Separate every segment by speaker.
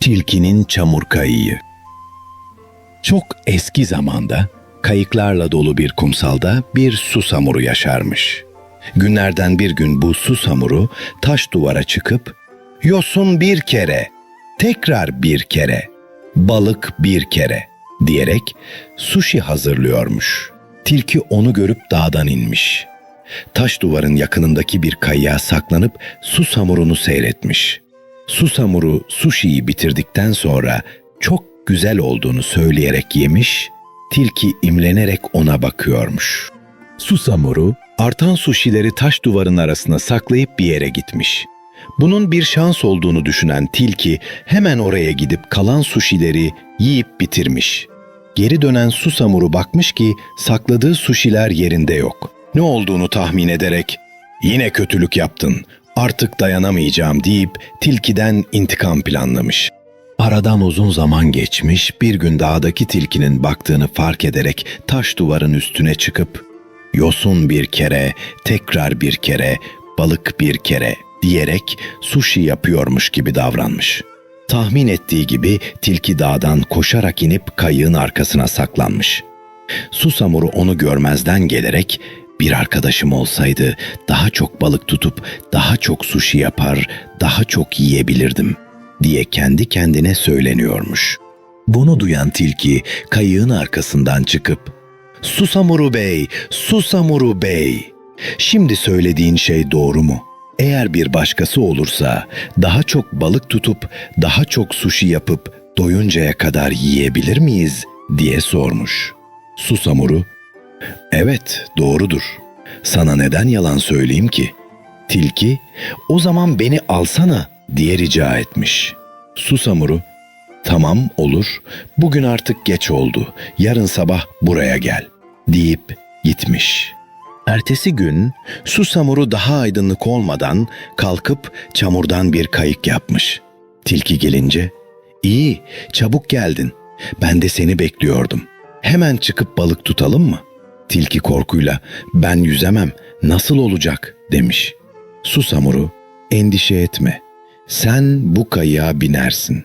Speaker 1: Tilkinin çamur kayığı. Çok eski zamanda kayıklarla dolu bir kumsalda bir susamuru yaşarmış. Günlerden bir gün bu susamuru taş duvara çıkıp yosun bir kere, tekrar bir kere, balık bir kere diyerek sushi hazırlıyormuş. Tilki onu görüp dağdan inmiş. Taş duvarın yakınındaki bir kayığa saklanıp susamurunu seyretmiş. Susamuru sushi'yi bitirdikten sonra çok güzel olduğunu söyleyerek yemiş, tilki imlenerek ona bakıyormuş. Susamuru artan sushileri taş duvarın arasına saklayıp bir yere gitmiş. Bunun bir şans olduğunu düşünen tilki hemen oraya gidip kalan sushileri yiyip bitirmiş. Geri dönen Susamuru bakmış ki sakladığı sushiler yerinde yok. Ne olduğunu tahmin ederek "Yine kötülük yaptın. Artık dayanamayacağım." deyip tilkiden intikam planlamış. Aradan uzun zaman geçmiş, bir gün dağdaki tilkinin baktığını fark ederek taş duvarın üstüne çıkıp yosun bir kere, tekrar bir kere, balık bir kere diyerek sushi yapıyormuş gibi davranmış. Tahmin ettiği gibi tilki dağdan koşarak inip kayığın arkasına saklanmış. Susamuru onu görmezden gelerek bir arkadaşım olsaydı daha çok balık tutup daha çok sushi yapar, daha çok yiyebilirdim diye kendi kendine söyleniyormuş. Bunu duyan tilki kayığın arkasından çıkıp Susamuru Bey, Susamuru Bey. Şimdi söylediğin şey doğru mu? Eğer bir başkası olursa daha çok balık tutup daha çok sushi yapıp doyuncaya kadar yiyebilir miyiz diye sormuş. Susamuru, evet doğrudur. Sana neden yalan söyleyeyim ki? Tilki, o zaman beni alsana diye rica etmiş. Susamuru, tamam olur, bugün artık geç oldu, yarın sabah buraya gel deyip gitmiş. Ertesi gün Susamuru daha aydınlık olmadan kalkıp çamurdan bir kayık yapmış. Tilki gelince, iyi, çabuk geldin, ben de seni bekliyordum. Hemen çıkıp balık tutalım mı? Tilki korkuyla, ben yüzemem, nasıl olacak demiş. Susamuru, endişe etme, sen bu kayığa binersin.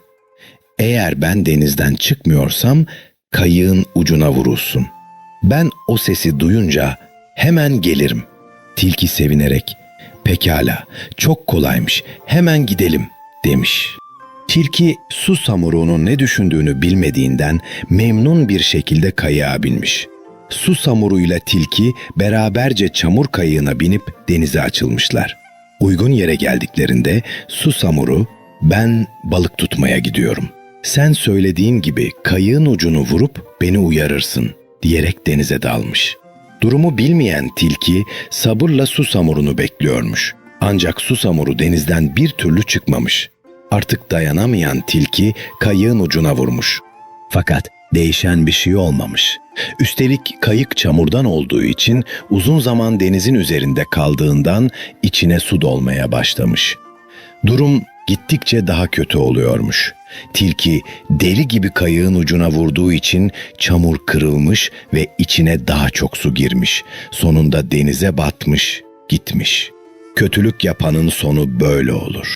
Speaker 1: Eğer ben denizden çıkmıyorsam kayığın ucuna vurulsun. Ben o sesi duyunca hemen gelirim. Tilki sevinerek pekala çok kolaymış hemen gidelim demiş. Tilki su samuruğunun ne düşündüğünü bilmediğinden memnun bir şekilde kayığa binmiş. Su samuruyla tilki beraberce çamur kayığına binip denize açılmışlar. Uygun yere geldiklerinde su samuru ben balık tutmaya gidiyorum. Sen söylediğin gibi kayığın ucunu vurup beni uyarırsın diyerek denize dalmış. Durumu bilmeyen tilki sabırla susamurunu bekliyormuş. Ancak susamuru denizden bir türlü çıkmamış. Artık dayanamayan tilki kayığın ucuna vurmuş. Fakat değişen bir şey olmamış. Üstelik kayık çamurdan olduğu için uzun zaman denizin üzerinde kaldığından içine su dolmaya başlamış. Durum gittikçe daha kötü oluyormuş. Tilki deli gibi kayığın ucuna vurduğu için çamur kırılmış ve içine daha çok su girmiş. Sonunda denize batmış, gitmiş. Kötülük yapanın sonu böyle olur.